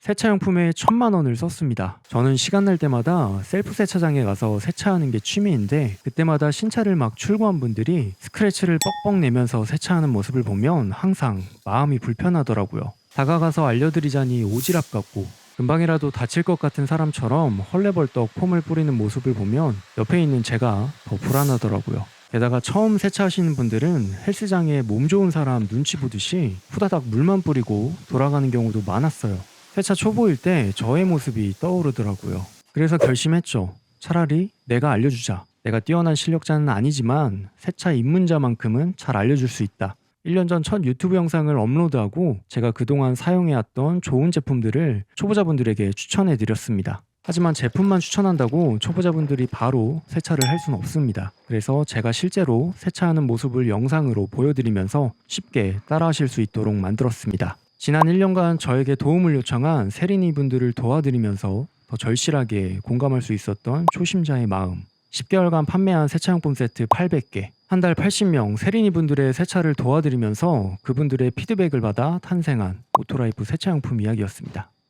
세차용품에 천만 원을 썼습니다. 저는 시간 날 때마다 셀프 세차장에 가서 세차하는 게 취미인데 그때마다 신차를 막 출고한 분들이 스크래치를 뻑뻑 내면서 세차하는 모습을 보면 항상 마음이 불편하더라고요. 다가가서 알려드리자니 오지랖 같고 금방이라도 다칠 것 같은 사람처럼 헐레벌떡 폼을 뿌리는 모습을 보면 옆에 있는 제가 더 불안하더라고요. 게다가 처음 세차하시는 분들은 헬스장에 몸 좋은 사람 눈치 보듯이 후다닥 물만 뿌리고 돌아가는 경우도 많았어요. 세차 초보일 때 저의 모습이 떠오르더라고요. 그래서 결심했죠. 차라리 내가 알려주자. 내가 뛰어난 실력자는 아니지만 세차 입문자만큼은 잘 알려줄 수 있다. 1년 전 첫 유튜브 영상을 업로드하고 제가 그동안 사용해왔던 좋은 제품들을 초보자분들에게 추천해 드렸습니다. 하지만 제품만 추천한다고 초보자분들이 바로 세차를 할 수는 없습니다. 그래서 제가 실제로 세차하는 모습을 영상으로 보여드리면서 쉽게 따라하실 수 있도록 만들었습니다. 지난 1년간 저에게 도움을 요청한 세린이 분들을 도와드리면서 더 절실하게 공감할 수 있었던 초심자의 마음. 10개월간 판매한 세차용품 세트 800개, 한 달 80명 세린이 분들의 세차를 도와드리면서 그분들의 피드백을 받아 탄생한 오토라이프 세차용품 이야기였습니다.